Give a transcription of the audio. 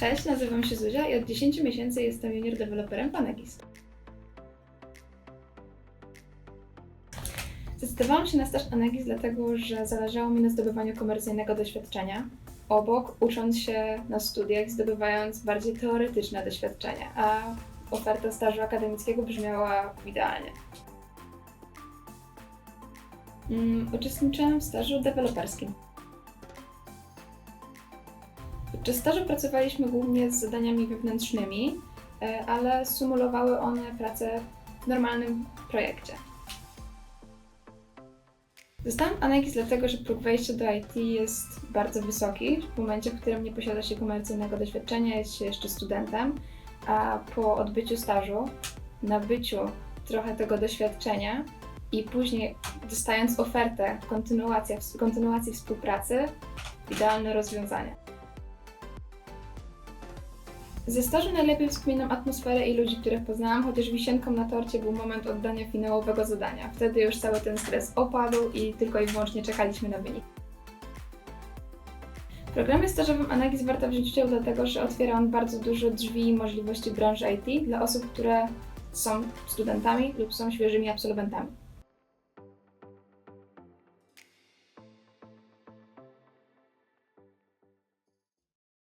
Cześć, nazywam się Zuzia i od 10 miesięcy jestem junior deweloperem Panegis. Zdecydowałam się na staż Anegis dlatego, że zależało mi na zdobywaniu komercyjnego doświadczenia, obok ucząc się na studiach, zdobywając bardziej teoretyczne doświadczenie, a oferta stażu akademickiego brzmiała idealnie. Mm, Uczestniczyłam w stażu deweloperskim. Podczas stażu pracowaliśmy głównie z zadaniami wewnętrznymi, e, ale symulowały one pracę w normalnym projekcie. Zostałam Anegis dlatego, że próg wejścia do IT jest bardzo wysoki w momencie, w którym nie posiada się komercyjnego doświadczenia, jest się jeszcze studentem, a po odbyciu stażu, nabyciu trochę tego doświadczenia i później dostając ofertę kontynuacji współpracy, idealne rozwiązanie. Ze stażu najlepiej wspominam atmosferę i ludzi, których poznałam, chociaż wisienką na torcie był moment oddania finałowego zadania. Wtedy już cały ten stres opadł i tylko i wyłącznie czekaliśmy na wynik. W programie stażowym Anagis warto wziąć udział dlatego, że otwiera on bardzo dużo drzwi i możliwości branży IT dla osób, które są studentami lub są świeżymi absolwentami.